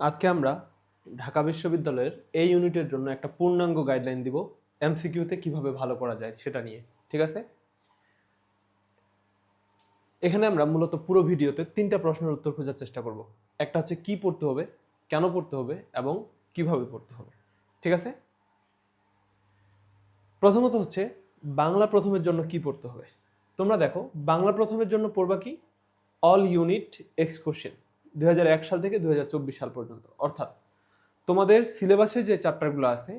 আজকে আমরা ঢাকা বিশ্ববিদ্যালয়ের এই ইউনিটের জন্য একটা পূর্ণাঙ্গ গাইডলাইন দিব এমসিকিউতে কীভাবে ভালো করা যায় সেটা নিয়ে, ঠিক আছে? এখানে আমরা মূলত পুরো ভিডিওতে তিনটা প্রশ্নের উত্তর খোঁজার চেষ্টা করব। একটা হচ্ছে কি পড়তে হবে, কেন পড়তে হবে এবং কীভাবে পড়তে হবে, ঠিক আছে? প্রথমত হচ্ছে বাংলা প্রথমের জন্য কি পড়তে হবে? তোমরা দেখো, বাংলা প্রথমের জন্য পড়বা কি? অল ইউনিট এক্স দুই হাজার এক সাল থেকে দুই হাজার চব্বিশ সাল পর্যন্ত। অর্থাৎ তোমাদের সিলেবাসে যে চ্যাপ্টারগুলো আছে,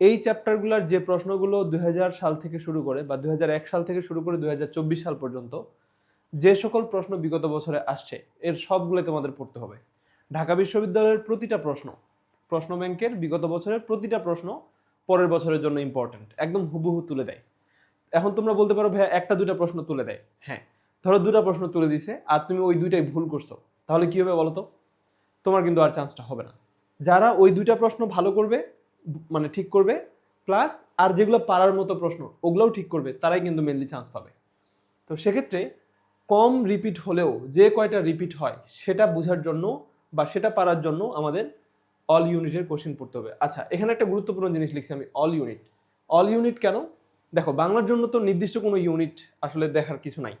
এই চ্যাপ্টারগুলোর যে প্রশ্নগুলো দুই হাজার সাল থেকে শুরু করে বা দুই হাজার এক সাল থেকে শুরু করে দুই হাজার চব্বিশ সাল পর্যন্ত, যে সকল প্রশ্ন বিগত বছরে আসছে, এর সবগুলো তোমাদের পড়তে হবে। ঢাকা বিশ্ববিদ্যালয়ের প্রতিটা প্রশ্ন প্রশ্ন ব্যাংকের বিগত বছরের প্রতিটা প্রশ্ন পরের বছরের জন্য ইম্পর্টেন্ট একদম হুবহু তুলে দেয়। এখন তোমরা বলতে পারো, ভাইয়া, একটা দুটা প্রশ্ন তুলে দেয়। হ্যাঁ ধরো দুটা প্রশ্ন তুলে দিছে, আর তুমি ওই দুইটাই ভুল করছ। তাহলে কি হবে বলো তো তোমার কিন্তু আর চান্সটা হবে না। যারা ওই দুইটা প্রশ্ন ভালো করবে মানে ঠিক করবে প্লাস আর যেগুলো পারার মতো প্রশ্ন, ওগুলোও ঠিক করবে, তারাই কিন্তু মেনলি চান্স পাবে। তো সেক্ষেত্রে কম রিপিট হলেও, যে কয়টা রিপিট হয়, সেটা বোঝার জন্য বা সেটা পারার জন্য আমাদের অল ইউনিটের কোশ্চেন পড়তে হবে। আচ্ছা এখানে একটা গুরুত্বপূর্ণ জিনিস লিখছি আমি অল ইউনিট অল ইউনিট কেন? দেখো, বাংলার জন্য তো নির্দিষ্ট কোনো ইউনিট আসলে দেখার কিছু নাই।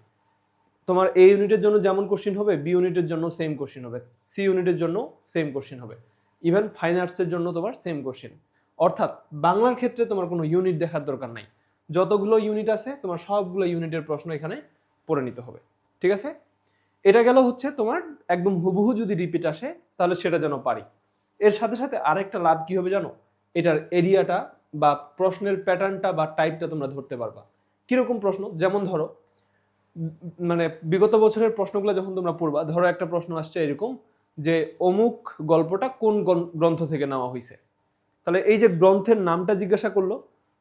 তোমার এ ইউনিটের জন্য যেমন কোশ্চেন হবে বি ইউনিটের জন্য সেম কোশ্চেন হবে সি ইউনিটের জন্য সেম কোশ্চেন হবে। ইভেন ফাইন আর্টসের জন্য তোমার সেম কোশ্চেন অর্থাৎ বাংলার ক্ষেত্রে তোমার কোনো ইউনিট দেখার দরকার নাই। যতগুলো ইউনিট আছে, তোমার সবগুলো ইউনিটের প্রশ্ন এখানে পড়ে নিতে হবে। ঠিক আছে? এটা গেল হচ্ছে তোমার একদম হুবহু যদি রিপিট আসে, তাহলে সেটা যেন পারি। এর সাথে সাথে আরেকটা লাভ কি হবে জানো? এটার এরিয়াটা বা প্রশ্নের প্যাটার্নটা বা টাইপটা তোমরা ধরতে পারবা। কীরকম প্রশ্ন? যেমন ধরো মানে বিগত বছরের প্রশ্নগুলো যখন তোমরা পড়বা, ধরো একটা প্রশ্ন আসছে এরকম যে, অমুক গল্পটা কোন গ্রন্থ থেকে নেওয়া হয়েছে তাহলে এই যে গ্রন্থের নামটা জিজ্ঞাসা করল,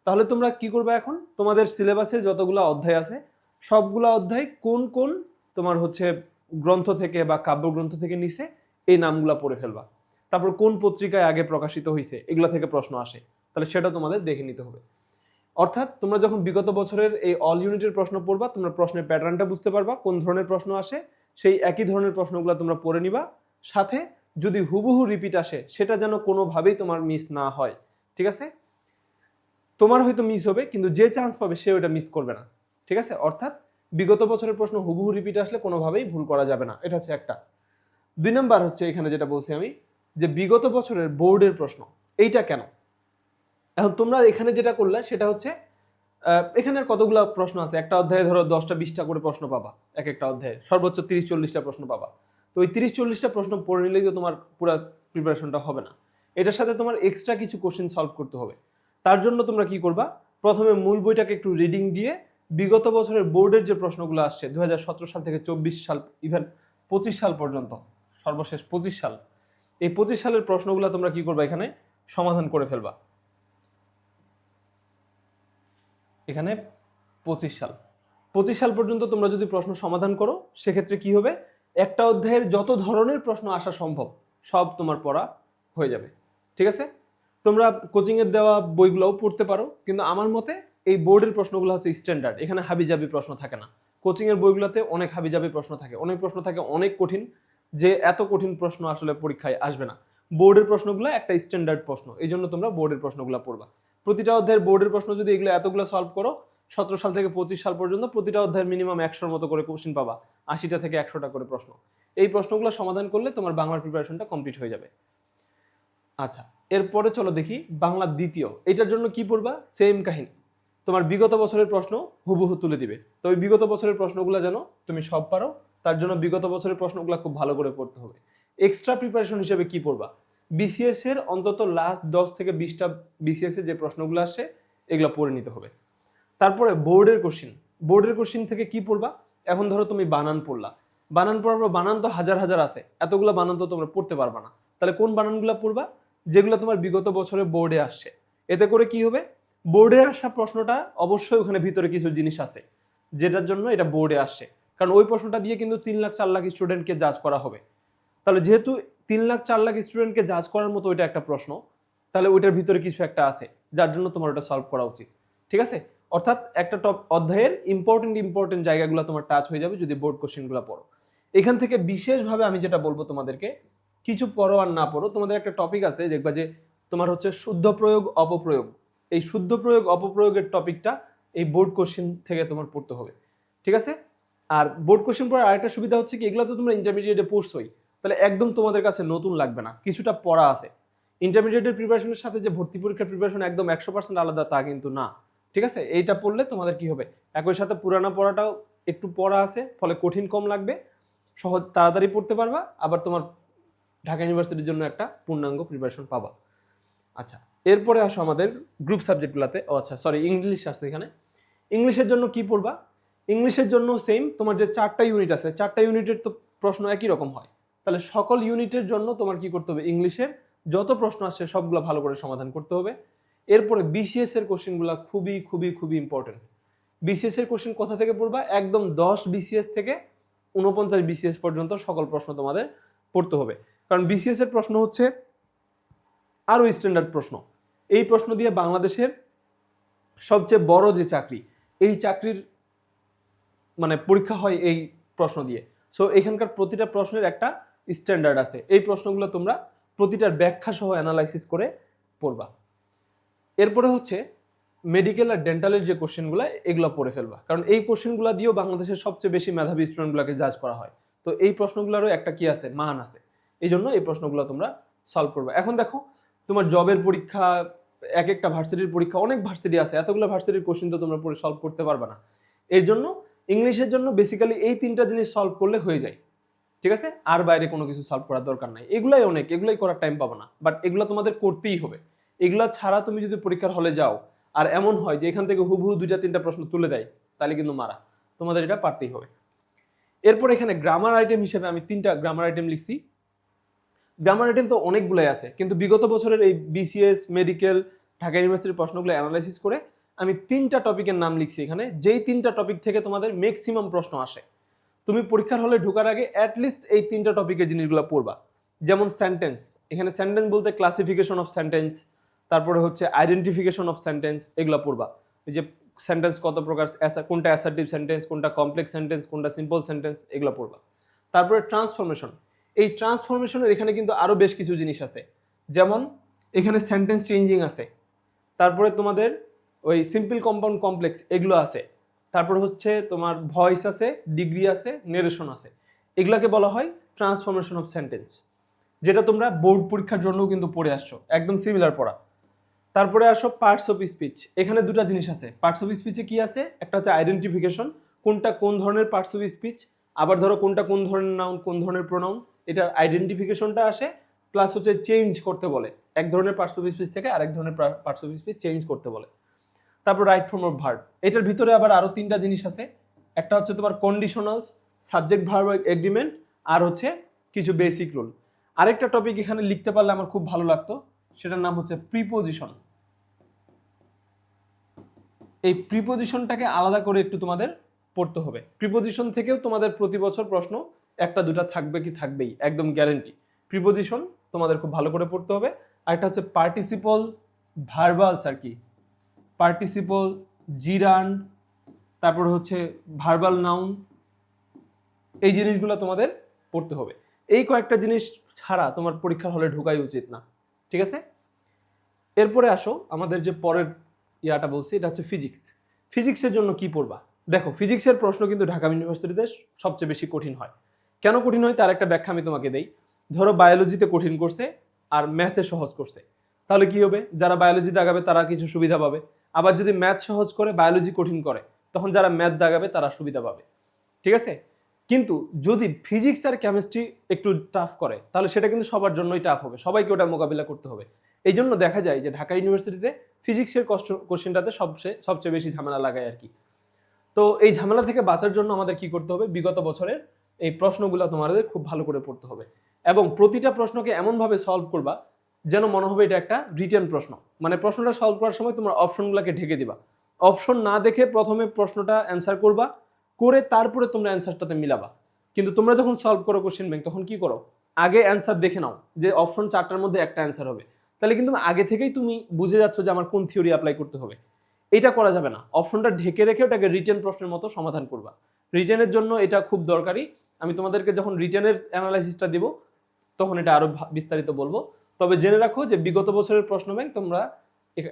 তাহলে তোমরা কি করবে এখন? তোমাদের সিলেবাসে যতগুলো অধ্যায় আছে, সবগুলো অধ্যায় কোন কোন তোমার হচ্ছে গ্রন্থ থেকে বা কাব্যগ্রন্থ থেকে নিছে, এই নামগুলো পড়ে ফেলবা। তারপর কোন পত্রিকায় আগে প্রকাশিত হয়েছে এগুলা থেকে প্রশ্ন আসে। তাহলে সেটা তোমাদের দেখে নিতে হবে। অর্থাৎ তোমরা যখন বিগত বছরের এই অল ইউনিটের প্রশ্ন পড়বা, তোমরা প্রশ্নের প্যাটার্নটা বুঝতে পারবা, কোন ধরনের প্রশ্ন আসে, সেই একই ধরনের প্রশ্নগুলো তোমরা পড়ে নিবা। সাথে যদি হুবহু রিপিট আসে, সেটা যেন কোনোভাবেই তোমার মিস না হয়, ঠিক আছে? তোমার হয়তো মিস হবে, কিন্তু যে চান্স পাবে, সে ওটা মিস করবে না, ঠিক আছে? অর্থাৎ বিগত বছরের প্রশ্ন হুবহু রিপিট আসলে কোনোভাবেই ভুল করা যাবে না, এটা হচ্ছে একটা। দুই নাম্বার হচ্ছে এখানে যেটা বলছি আমি, যে বিগত বছরের বোর্ডের প্রশ্ন, এইটা কেন? এখন তোমরা এখানে যেটা করলে সেটা হচ্ছে এখানে কতগুলো প্রশ্ন আছে? একটা অধ্যায়ে ধরো দশটা, বিশটা করে প্রশ্ন পাবা, এক একটা অধ্যায়ে। সর্বোচ্চ তিরিশ, চল্লিশটা প্রশ্ন পাবা। তো ওই তিরিশ, চল্লিশটা প্রশ্ন পড়ে নিলেই তো তোমার পুরো প্রিপারেশনটা হবে না। এটার সাথে তোমার এক্সট্রা কিছু কোশ্চেন সলভ করতে হবে। তার জন্য তোমরা কি করবা? প্রথমে মূল বইটাকে একটু রিডিং দিয়ে বিগত বছরের বোর্ডের যে প্রশ্নগুলো আসছে দু হাজার সতেরো সাল থেকে চব্বিশ সাল ইভেন পঁচিশ সাল পর্যন্ত, সর্বশেষ পঁচিশ সাল, এই পঁচিশ সালের প্রশ্নগুলো তোমরা কি করবা এখানে? সমাধান করে ফেলবা। এখানে পঁচিশ সাল। পঁচিশ সাল পর্যন্ত তোমরা যদি প্রশ্ন সমাধান করো, সেক্ষেত্রে কি হবে? একটা অধ্যায়ের যত ধরনের প্রশ্ন আসা সম্ভব, সব তোমার পড়া হয়ে যাবে। ঠিক আছে? তোমরা কোচিংয়ের দেওয়া বইগুলোও পড়তে পারো, কিন্তু আমার মতে এই বোর্ডের প্রশ্নগুলো হচ্ছে স্ট্যান্ডার্ড এখানে হাবিজাবি প্রশ্ন থাকে না। কোচিংয়ের বইগুলোতে অনেক হাবিজাবি প্রশ্ন থাকে। অনেক প্রশ্ন থাকে, অনেক কঠিন, যে এত কঠিন প্রশ্ন আসলে পরীক্ষায় আসবে না। বোর্ডের প্রশ্নগুলো একটা স্ট্যান্ডার্ড প্রশ্ন। এই জন্য তোমরা বোর্ডের প্রশ্নগুলো পড়বা। প্রতিটা অধ্যায়ের বোর্ডের প্রশ্ন যদি এগুলো এতগুলো সলভ করো, সতেরো সাল থেকে পঁচিশ সাল পর্যন্ত প্রতিটা অধ্যায়ের মিনিমাম একশোর মতো করে কোশ্চিন পাবা। আশিটা থেকে একশোটা করে প্রশ্ন। এই প্রশ্নগুলো সমাধান করলে তোমার বাংলার প্রিপারেশনটা কমপ্লিট হয়ে যাবে। আচ্ছা এরপরে চলো দেখি বাংলা দ্বিতীয়। এটার জন্য কি পড়বা? সেম কাহিনী। তোমার বিগত বছরের প্রশ্ন হুবহু তুলে দিবে। তো ওই বিগত বছরের প্রশ্নগুলো যেন তুমি সব পারো, তার জন্য বিগত বছরের প্রশ্নগুলো খুব ভালো করে পড়তে হবে। এক্সট্রা প্রিপারেশন হিসেবে কি পড়বা? বিসিএস এর অন্তত লাস্ট দশ থেকে বিশটা বিসিএস এর যে প্রশ্নগুলো আসে, এগুলো পড়ে নিতে হবে। তারপরে বোর্ডের কোশ্চিন বোর্ডের কোশ্চিন থেকে কি পড়বা? এখন ধরো তুমি বানান পড়লা। বানান পড়ার পর বানান তো হাজার হাজার আছে। এতগুলো বানান তো তোমরা পড়তে পারবা না। তাহলে কোন বানানগুলো পড়বা? যেগুলো তোমার বিগত বছরে বোর্ডে আসছে। এতে করে কি হবে? বোর্ডে আসা প্রশ্নটা অবশ্যই ওখানে ভিতরে কিছু জিনিস আছে, যেটার জন্য এটা বোর্ডে আসছে। কারণ ওই প্রশ্নটা দিয়ে কিন্তু তিন লাখ, চার লাখ স্টুডেন্টকে জাজ করা হবে। তাহলে যেহেতু তিন লাখ চার লাখ স্টুডেন্টকে জাজ করার মতো ওইটা একটা প্রশ্ন। তাহলে ওইটার ভিতরে কিছু একটা আছে, যার জন্য তোমার ওটা সলভ করা উচিত। ঠিক আছে? অর্থাৎ একটা টপ অধ্যায়ের ইম্পর্টেন্ট ইম্পর্টেন্ট জায়গাগুলো তোমার টাচ হয়ে যাবে যদি বোর্ড কোশ্চেনগুলো পড়ো। এখান থেকে বিশেষভাবে আমি যেটা বলব তোমাদেরকে, কিছু পড়ো আর না পড়ো, তোমাদের একটা টপিক আছে, দেখবা যে তোমার হচ্ছে শুদ্ধ প্রয়োগ, অপপ্রয়োগ। এই শুদ্ধ প্রয়োগ, অপপ্রয়োগের টপিকটা এই বোর্ড কোশ্চেন থেকে তোমার পড়তে হবে। ঠিক আছে? আর বোর্ড কোশ্চেন পড়ার আরেকটা সুবিধা হচ্ছে কি, এগুলো তো তোমরা ইন্টারমিডিয়েটে পড়ছোই। তাহলে একদম তোমাদের কাছে নতুন লাগবে না, কিছুটা পড়া আছে। ইন্টারমিডিয়েটের প্রিপারেশনের সাথে যে ভর্তি পরীক্ষার প্রিপারেশন একদম একশো পার্সেন্ট আলাদা, তা কিন্তু না। ঠিক আছে? এইটা পড়লে তোমাদের কি হবে? একই সাথে পুরানো পড়াটাও একটু পড়া আছে, ফলে কঠিন কম লাগবে। সহজ, তাড়াতাড়ি পড়তে পারবা, আবার তোমার ঢাকা ইউনিভার্সিটির জন্য একটা পূর্ণাঙ্গ প্রিপারেশন পাবা। আচ্ছা এরপরে আসো আমাদের গ্রুপ সাবজেক্টগুলোতে ও আচ্ছা সরি ইংলিশ আছে এখানে। ইংলিশের জন্য কি পড়বা? ইংলিশের জন্য সেম তোমার যে চারটা ইউনিট আছে, চারটা ইউনিটের তো প্রশ্ন একই রকম হয়। তাহলে সকল ইউনিটের জন্য তোমার কি করতে হবে? ইংলিশের যত প্রশ্ন আসছে সবগুলো ভালো করে সমাধান করতে হবে। এরপরে বিসিএস এর কোশ্চেনগুলো খুবই খুবই খুবই ইম্পর্টেন্ট বিসিএস এর কোশ্চেন কোথা থেকে পড়বা? একদম দশ বিসিএস থেকে উনপঞ্চাশ বিসিএস পর্যন্ত সকল প্রশ্ন তোমাদের পড়তে হবে। কারণ বিসিএস এর প্রশ্ন হচ্ছে আরও স্ট্যান্ডার্ড প্রশ্ন। এই প্রশ্ন দিয়ে বাংলাদেশের সবচেয়ে বড় যে চাকরি, এই চাকরির মানে পরীক্ষা হয় এই প্রশ্ন দিয়ে। সো এখানকার প্রতিটা প্রশ্নের একটা স্ট্যান্ডার্ড আছে। এই প্রশ্নগুলো তোমরা প্রতিটার ব্যাখ্যা সহ অ্যানালাইসিস করে পড়বা। এরপরে হচ্ছে মেডিকেল আর ডেন্টালের যে কোশ্চেনগুলো এগুলো পড়ে ফেলবা। কারণ এই কোশ্চেনগুলো দিয়েও বাংলাদেশের সবচেয়ে বেশি মেধাবী স্টুডেন্টগুলোকে জাজ করা হয়। তো এই প্রশ্নগুলোরও একটা কি আছে? মান আছে। এই জন্য এই প্রশ্নগুলো তোমরা সলভ করবে। এখন দেখো, তোমার জবের পরীক্ষা, এক একটা ভার্সিটির পরীক্ষা, অনেক ভার্সিটি আছে। এতগুলো ভার্সিটির কোশ্চেন তো তোমরা সলভ করতে পারবে না। এর জন্য, ইংলিশের জন্য বেসিক্যালি এই তিনটা জিনিস সলভ করলে হয়ে যায়। ঠিক আছে? আর বাইরে কোনো কিছু সলভ করার দরকার নাই। এগুলাই অনেক, এগুলাই করার টাইম পাবো না। বাট এগুলো তোমাদের করতেই হবে। এগুলো ছাড়া তুমি যদি পরীক্ষার হলে যাও, আর এমন হয় যে এখান থেকে হুবহু দুইটা, তিনটা প্রশ্ন তুলে দেয়, তাহলে কিন্তু মারা। তোমাদের এটা পারতেই হবে। এরপর এখানে গ্রামার আইটেম হিসেবে আমি তিনটা গ্রামার আইটেম লিখছি। গ্রামার আইটেম তো অনেকগুলোই আছে, কিন্তু বিগত বছরের এই বিসিএস মেডিকেল ঢাকা ইউনিভার্সিটির প্রশ্নগুলো অ্যানালাইসিস করে আমি তিনটা টপিকের নাম লিখছি এখানে। যেই তিনটা টপিক থেকে তোমাদের ম্যাক্সিমাম প্রশ্ন আসে। তুমি পরীক্ষার হলে ঢোকার আগে অ্যাটলিস্ট এই তিনটা টপিকের জিনিসগুলো পড়বা। যেমন সেন্টেন্স এখানে সেন্টেন্স বলতে ক্লাসিফিকেশন অফ সেন্টেন্স তারপরে হচ্ছে আইডেন্টিফিকেশন অফ সেন্টেন্স এগুলো পড়বা। যে সেন্টেন্স কত প্রকার কোনটা অ্যাসার্টিভ সেন্টেন্স কোনটা কমপ্লেক্স সেন্টেন্স কোনটা সিম্পল সেন্টেন্স এগুলো পড়বা। তারপরে ট্রান্সফরমেশন এই ট্রান্সফরমেশনের এখানে কিন্তু আরও বেশ কিছু জিনিস আছে। যেমন, এখানে সেন্টেন্স চেঞ্জিং আছে। তারপরে তোমাদের ওই সিম্পল কম্পাউন্ড কমপ্লেক্স এগুলো আছে। তারপর হচ্ছে তোমার ভয়েস আছে ডিগ্রি আছে নেরেশন আছে। এগুলাকে বলা হয় ট্রান্সফরমেশন অফ সেন্টেন্স যেটা তোমরা বোর্ড পরীক্ষার জন্যও কিন্তু পড়ে আসছো, একদম সিমিলার পড়া। তারপরে আসো পার্টস অফ স্পিচ এখানে দুটো জিনিস আছে। পার্টস অফ স্পিচে কি আছে? একটা হচ্ছে আইডেন্টিফিকেশন কোনটা কোন ধরনের পার্টস অফ স্পিচ আবার ধরো কোনটা কোন ধরনের নাউন কোন ধরনের প্রোনাউন এটার আইডেন্টিফিকেশনটা আসে প্লাস হচ্ছে চেঞ্জ করতে বলে। এক ধরনের পার্টস অফ স্পিচ থেকে আরেক ধরনের পার্টস অফ স্পিচ চেঞ্জ করতে বলে। তারপর রাইট ফর্ম অফ ভার্ব এটার ভিতরে আবার আরও তিনটা জিনিস আছে। একটা হচ্ছে তোমার কন্ডিশনালস সাবজেক্ট ভার্ব এগ্রিমেন্ট আর হচ্ছে কিছু বেসিক রুল আরেকটা টপিক এখানে লিখতে পারলে আমার খুব ভালো লাগতো, সেটার নাম হচ্ছে প্রিপোজিশন এই প্রিপোজিশনটাকে আলাদা করে একটু তোমাদের পড়তে হবে। প্রিপোজিশন থেকেও তোমাদের প্রতি বছর প্রশ্ন, একটা, দুটা থাকবে কি থাকবেই, একদম গ্যারেন্টি প্রিপোজিশন তোমাদের খুব ভালো করে পড়তে হবে। আর একটা হচ্ছে পার্টিসিপল ভার্বালস আর কি। পার্টিসিপল জিরান তারপর হচ্ছে ভার্বাল নাউন এই জিনিসগুলো তোমাদের পড়তে হবে। এই কয়েকটা জিনিস ছাড়া তোমার পরীক্ষার হলে ঢোকাই উচিত না, ঠিক আছে? এরপরে আসো, আমাদের যে পরের ইয়াটা বলছি, এটা হচ্ছে ফিজিক্স ফিজিক্সের জন্য কি পড়বা? দেখো ফিজিক্সের প্রশ্ন কিন্তু ঢাকা ইউনিভার্সিটিতে সবচেয়ে বেশি কঠিন হয়। কেন কঠিন হয়? তার একটা ব্যাখ্যা আমি তোমাকে দেই। ধরো বায়োলজিতে কঠিন করছে আর ম্যাথে সহজ করছে। তাহলে কি হবে? যারা বায়োলজিতে আগাবে, তারা কিছু সুবিধা পাবে। আবার যদি ম্যাথ সহজ করে বায়োলজি কঠিন করে, তখন যারা ম্যাথ দাগাবে তারা সুবিধা পাবে। ঠিক আছে? কিন্তু যদি ফিজিক্স আর কেমিস্ট্রি একটু টাফ করে, তাহলে সেটা কিন্তু সবার জন্যই টাফ হবে। সবাইকে ওটা মোকাবিলা করতে হবে। এই জন্য দেখা যায় যে ঢাকা ইউনিভার্সিটিতে ফিজিক্সের কষ্ট কোশ্চেনটাতে সবচেয়ে সবচেয়ে বেশি ঝামেলা লাগায় আর কি। তো এই ঝামেলা থেকে বাঁচার জন্য আমাদের কি করতে হবে? বিগত বছরের এই প্রশ্নগুলো তোমাদের খুব ভালো করে পড়তে হবে। এবং প্রতিটা প্রশ্নকে এমনভাবে সলভ করবা যেন মনে হবে এটা একটা রিটার্ন প্রশ্ন। মানে প্রশ্নটা সলভ করার সময় তোমার অপশনগুলোকে ঢেকে দিবা। অপশন না দেখে প্রথমে প্রশ্নটা অ্যান্সার করবা, করে তারপরে তোমরা অ্যান্সারটাতে মিলাবা। কিন্তু তোমরা যখন সলভ করো কোশ্চেন ব্যাংক তখন কি করো? আগে অ্যান্সার দেখে নাও যে অপশন চারটার মধ্যে একটা অ্যান্সার হবে। তাহলে কিন্তু আগে থেকেই তুমি বুঝে যাচ্ছ যে আমার কোন থিওরি অ্যাপ্লাই করতে হবে। এটা করা যাবে না। অপশনটা ঢেকে রেখে ওটাকে রিটেন প্রশ্নের মতো সমাধান করবা। রিটেনের জন্য এটা খুব দরকারি। আমি তোমাদেরকে যখন রিটেনের অ্যানালাইসিসটা দিব, তখন এটা আরও ভা- বিস্তারিত বলব। তবে জেনে রাখো যে বিগত বছরের প্রশ্ন ব্যাংক তোমরা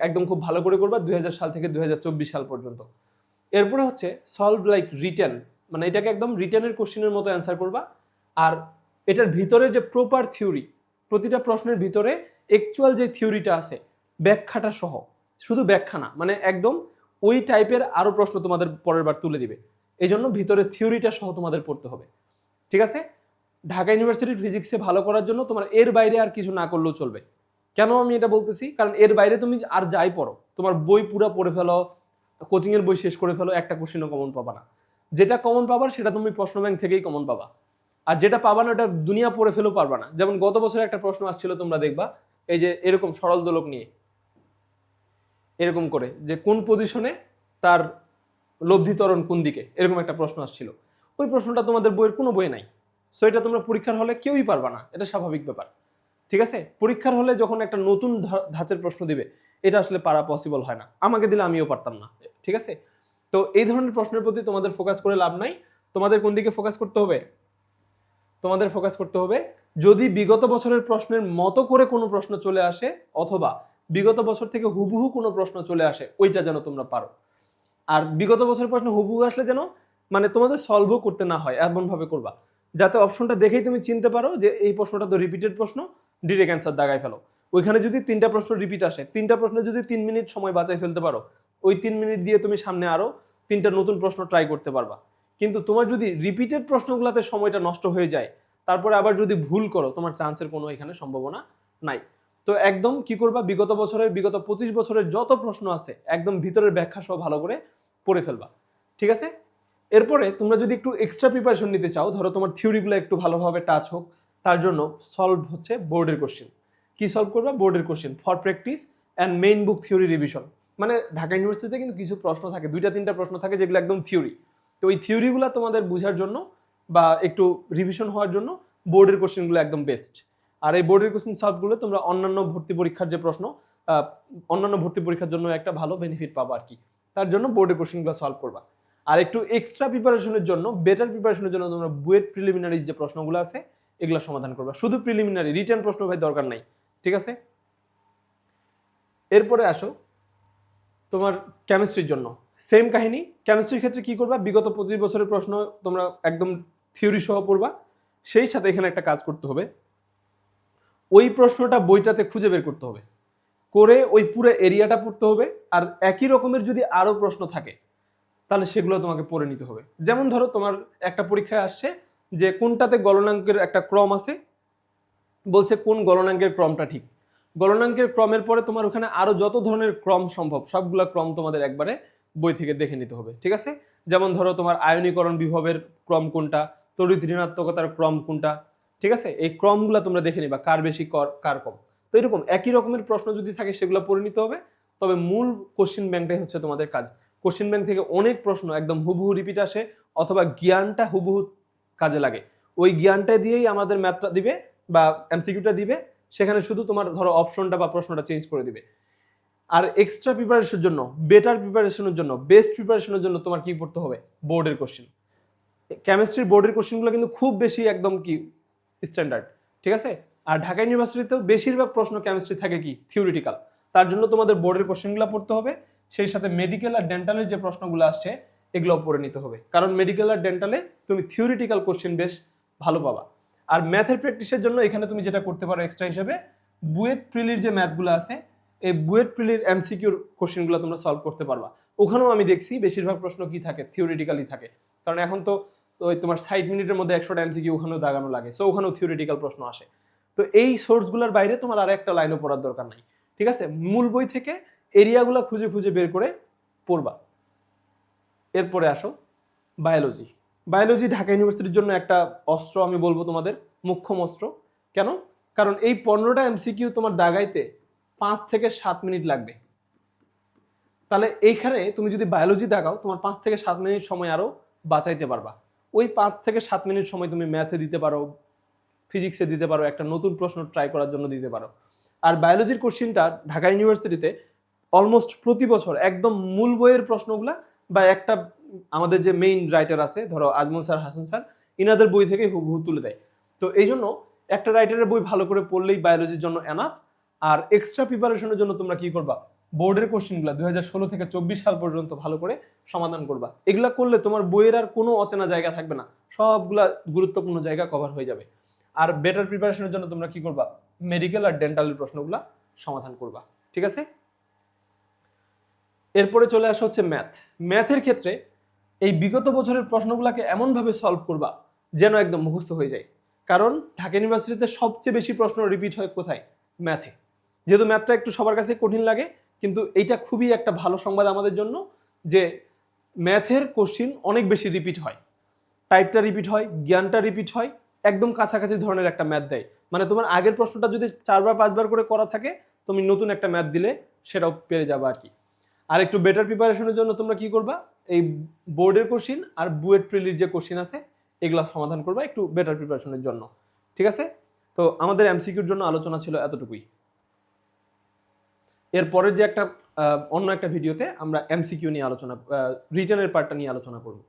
একদম খুব ভালো করে করবা দু হাজার সাল থেকে দুই সাল পর্যন্ত। এরপরে হচ্ছে সলভ লাইক রিটার্ন মানে এটাকে একদম রিটার্নের কোশ্চেনের মতো অ্যান্সার করবা। আর এটার ভিতরে যে প্রপার থিওরি প্রতিটা প্রশ্নের ভিতরে অ্যাকচুয়াল যে থিওরিটা আছে, ব্যাখ্যাটা সহ, শুধু ব্যাখ্যা না মানে একদম ওই টাইপের আরও প্রশ্ন তোমাদের পরের বার তুলে দিবে। এই জন্য ভিতরে থিওরিটা সহ তোমাদের পড়তে হবে। ঠিক আছে? ঢাকা ইউনিভার্সিটির ফিজিক্সে ভালো করার জন্য তোমার এর বাইরে আর কিছু না করলেও চলবে। কেন আমি এটা বলতেছি? কারণ এর বাইরে তুমি আর যাই পড়ো, তোমার বই পুরো পড়ে ফেলো কোচিংয়ের বই শেষ করে ফেলো, একটা কোশ্চেনও কমন পাবা না। যেটা কমন পাবার, সেটা তুমি প্রশ্ন ব্যাংক থেকেই কমন পাবা। আর যেটা পাবা না, ওটা দুনিয়া পড়ে ফেলেও পারবা না। যেমন গত বছর একটা প্রশ্ন আসছিল, তোমরা দেখবা, এই যে এরকম সরল দোলক নিয়ে, এরকম করে, যে কোন পজিশনে তার লব্ধিতরণ কোন দিকে? এরকম একটা প্রশ্ন আসছিল। ওই প্রশ্নটা তোমাদের বইয়ের কোনো বই নাই। সো এটা তোমরা পরীক্ষার হলে কেউই পারবা না। এটা স্বাভাবিক ব্যাপার। ঠিক আছে? পরীক্ষার হলে যখন একটা নতুন ধাঁচের প্রশ্ন দিবে, এটা আসলে পারা পসিবল হয় না। আমাকে দিলে আমিও পারতাম না। ঠিক আছে? তো এই ধরনের প্রশ্নের প্রতি তোমাদের ফোকাস করে লাভ নাই। তোমাদের কোন দিকে ফোকাস করতে হবে? তোমাদের ফোকাস করতে হবে, যদি বিগত বছরের প্রশ্নের মতো করে কোনো প্রশ্ন চলে আসে, অথবা বিগত বছর থেকে হুবহু কোনো প্রশ্ন চলে আসে, ওইটা যেন তোমরা পারো। আর বিগত বছরের প্রশ্ন হুবহু আসলে যেন মানে তোমাদের সলভও করতে না হয়, এমনভাবে করবা। যাতে অপশনটা দেখেই তুমি চিনতে পারো যে এই প্রশ্নটা তো রিপিটেড প্রশ্ন ডিরেক্ট অ্যান্সার দাগায় ফেলো। ওইখানে যদি তিনটা প্রশ্ন রিপিট আসে, তিনটা প্রশ্ন যদি তিন মিনিট সময় বাঁচাই ফেলতে পারো, ওই তিন মিনিট দিয়ে তুমি সামনে আরও তিনটা নতুন প্রশ্ন ট্রাই করতে পারবা। কিন্তু তোমার যদি রিপিটেড প্রশ্নগুলোতে সময়টা নষ্ট হয়ে যায়, তারপরে আবার যদি ভুল করো, তোমার চান্সের কোনো এখানে সম্ভাবনা নাই। তো একদম কি করবা, বিগত বছরের, বিগত পঁচিশ বছরের যত প্রশ্ন আছে, একদম ভিতরের ব্যাখ্যা সহ ভালো করে পড়ে ফেলবা। ঠিক আছে? এরপরে তোমরা যদি একটু এক্সট্রা প্রিপারেশন নিতে চাও, ধরো তোমার থিওরিগুলো একটু ভালোভাবে টাচ হোক, তার জন্য সলভ হচ্ছে বোর্ডের কোশ্চেন কি সলভ করবা? বোর্ডের question for practice and main book theory revision মানে ঢাকা ইউনিভার্সিটিতে কিন্তু কিছু প্রশ্ন থাকে, দুইটা তিনটা প্রশ্ন থাকে যেগুলো একদম থিওরি তো ওই থিওরিগুলো তোমাদের বোঝার জন্য বা একটু রিভিশন হওয়ার জন্য বোর্ডের কোশ্চেনগুলো একদম বেস্ট আর এই বোর্ডের কোশ্চেন সলভগুলো তোমরা অন্যান্য ভর্তি পরীক্ষার যে প্রশ্ন অন্যান্য ভর্তি পরীক্ষার জন্য একটা ভালো বেনিফিট পাবো আর কি। তার জন্য বোর্ডের কোশ্চেনগুলো সলভ করবা। আর একটু এক্সট্রা প্রিপারেশনের জন্য বেটার প্রিপারেশনের জন্য তোমরা বুয়েট প্রিলিমিনারি যে প্রশ্নগুলো আছে, এগুলো সমাধান করবা। শুধু প্রিলিমিনারি রিটার্ন প্রশ্ন ভাই দরকার নাই, ঠিক আছে? এরপরে আসো, তোমার কেমিস্ট্রির জন্য। সেম কাহিনী কেমিস্ট্রির ক্ষেত্রে কি করবা? বিগত পঁচিশ বছরের প্রশ্ন তোমরা একদম থিওরি সহ পড়বা। সেই সাথে এখানে একটা কাজ করতে হবে। ওই প্রশ্নটা বইটাতে খুঁজে বের করতে হবে। করে ওই পুরো এরিয়াটা পড়তে হবে। আর একই রকমের যদি আরও প্রশ্ন থাকে তাহলে সেগুলো তোমাকে পড়ে নিতে হবে। যেমন ধরো তোমার একটা পরীক্ষায় আসছে যে কোনটাতে গলনাঙ্কের একটা ক্রম আছে, বলছে কোন গলনাঙ্কের ক্রমটা ঠিক। গলনাঙ্কের ক্রমের পরে তোমার ওখানে আরও যত ধরনের ক্রম সম্ভব, সবগুলা ক্রম তোমাদের একবারে বই থেকে দেখে নিতে হবে, ঠিক আছে? যেমন ধরো তোমার আয়নীকরণ বিভবের ক্রম কোনটা, তড়িৎ ঋণাত্মকতার ক্রম কোনটা, ঠিক আছে? এই ক্রমগুলো তোমরা দেখে নিবা, কার বেশি, কর- কার কম। তো এরকম একই রকমের প্রশ্ন যদি থাকে সেগুলো নিতে হবে, তবে মূল কোশ্চেন ব্যাংকটাই হচ্ছে তোমাদের কাজ। কোশ্চেন ব্যাংক থেকে অনেক প্রশ্ন একদম হুবহু রিপিট আসে অথবা জ্ঞানটা হুবহু কাজে লাগে। ওই জ্ঞানটা দিয়েই আমাদের ম্যাথটা দিবে বা এমসিকিউটা দিবে, সেখানে শুধু তোমার ধরো অপশনটা বা প্রশ্নটা চেঞ্জ করে দিবে। আর এক্সট্রা প্রিপারেশনের জন্য বেটার প্রিপারেশনের জন্য বেস্ট প্রিপারেশনের জন্য তোমার কি পড়তে হবে? বোর্ডের কোশ্চেন কেমিস্ট্রির বোর্ডের কোশ্চেনগুলো কিন্তু খুব বেশি একদম কি স্ট্যান্ডার্ড ঠিক আছে? আর ঢাকা ইউনিভার্সিটিতেও বেশিরভাগ প্রশ্ন কেমিস্ট্রি থাকে কি? থিওরিটিক্যাল তার জন্য তোমাদের বোর্ডের কোশ্চেনগুলো পড়তে হবে। সেই সাথে মেডিকেল আর ডেন্টালের যে প্রশ্নগুলো আসছে এগুলো পড়ে নিতে হবে। কারণ মেডিকেল আর ডেন্টালে তুমি থিওরিটিক্যাল কোশ্চেন বেশ ভালো পাবা। আর ম্যাথের প্র্যাকটিসের জন্য এখানে তুমি যেটা করতে পারো এক্সট্রা হিসেবে বুয়েট প্রিলির যে ম্যাথগুলো আছে, এই বুয়েট প্রিলির এমসিকিউর কোশ্চেনগুলো তোমরা সলভ করতে পারবা। ওখানেও আমি দেখছি বেশিরভাগ প্রশ্ন কি থাকে থিওরিটিক্যালি থাকে। কারণ এখন তো ওই তোমার ষাট মিনিটের মধ্যে একশোটা এমসিকিউ ওখানেও দাগানো লাগে সো ওখানেও থিওরিটিক্যাল প্রশ্ন আসে। তো এই সোর্সগুলোর বাইরে তোমার আর একটা লাইনও পড়ার দরকার নাই। ঠিক আছে? মূল বই থেকে এরিয়াগুলো খুঁজে খুঁজে বের করে পড়বা। এরপরে আসো বায়োলজি। বায়োলজি ঢাকা ইউনিভার্সিটির জন্য একটা অস্ত্র আমি বলব তোমাদের, মুখ্যম অস্ত্র। কেন? কারণ এই পনেরোটা এমসিকিউ তোমার দাগাইতে পাঁচ থেকে সাত মিনিট লাগবে। তাহলে এইখানে তুমি যদি বায়োলজি দাগাও, তোমার পাঁচ থেকে সাত মিনিট সময় আরও বাঁচাইতে পারবা। ওই পাঁচ থেকে সাত মিনিট সময় তুমি ম্যাথে দিতে পারো, ফিজিক্সে দিতে পারো, একটা নতুন প্রশ্ন ট্রাই করার জন্য দিতে পারো। আর বায়োলজির কোশ্চিনটা ঢাকা ইউনিভার্সিটিতে অলমোস্ট প্রতি বছর একদম মূল বইয়ের প্রশ্নগুলা বা একটা আমাদের যে মেইন রাইটার আছে, ধরো আজমল স্যার, হাসান স্যার, ইনাদের বই থেকে হুবহু তুলে দেয়। তো এই জন্য একটা রাইটারের বই ভালো করে পড়লেই বায়োলজির জন্য এনাফ আর এক্সট্রা প্রিপারেশনের জন্য তোমরা কি করবা? বোর্ডের কোশ্চেনগুলো দুই হাজার ষোলো থেকে চব্বিশ সাল পর্যন্ত ভালো করে সমাধান করবা। এগুলা করলে তোমার বইয়ের আর কোনো অচেনা জায়গা থাকবে না। সবগুলা গুরুত্বপূর্ণ জায়গা কভার হয়ে যাবে। আর বেটার প্রিপারেশনের জন্য তোমরা কি করবা? মেডিকেল আর ডেন্টালের প্রশ্নগুলা সমাধান করবা। ঠিক আছে? এরপরে চলে আসা হচ্ছে ম্যাথ ম্যাথের ক্ষেত্রে এই বিগত বছরের প্রশ্নগুলোকে এমনভাবে সলভ করবা যেন একদম মুখস্থ হয়ে যায়। কারণ ঢাকা ইউনিভার্সিটিতে সবচেয়ে বেশি প্রশ্ন রিপিট হয় কোথায়? ম্যাথে যেহেতু ম্যাথটা একটু সবার কাছে কঠিন লাগে, কিন্তু এইটা খুবই একটা ভালো সংবাদ আমাদের জন্য যে ম্যাথের কোশ্চিন অনেক বেশি রিপিট হয়। টাইপটা রিপিট হয়, জ্ঞানটা রিপিট হয়, একদম কাছাকাছি ধরনের একটা ম্যাথ দেয়। মানে তোমার আগের প্রশ্নটা যদি চারবার, পাঁচবার করে করা থাকে, তুমি নতুন একটা ম্যাথ দিলে সেটাও পেরে যাবে আর কি। আর একটু বেটার প্রিপারেশনের জন্য তোমরা কি করবা? এই বোর্ডের কোশ্চিন আর বুয়েট প্রিলির যে কোশ্চিন আছে, এগুলো সমাধান করবা একটু বেটার প্রিপারেশনের জন্য। ঠিক আছে? তো আমাদের এমসিকিউর জন্য আলোচনা ছিল এতটুকুই। এরপরের যে একটা অন্য একটা ভিডিওতে আমরা এমসিকিউ নিয়ে আলোচনা রিটার্নের পার্টটা নিয়ে আলোচনা করব।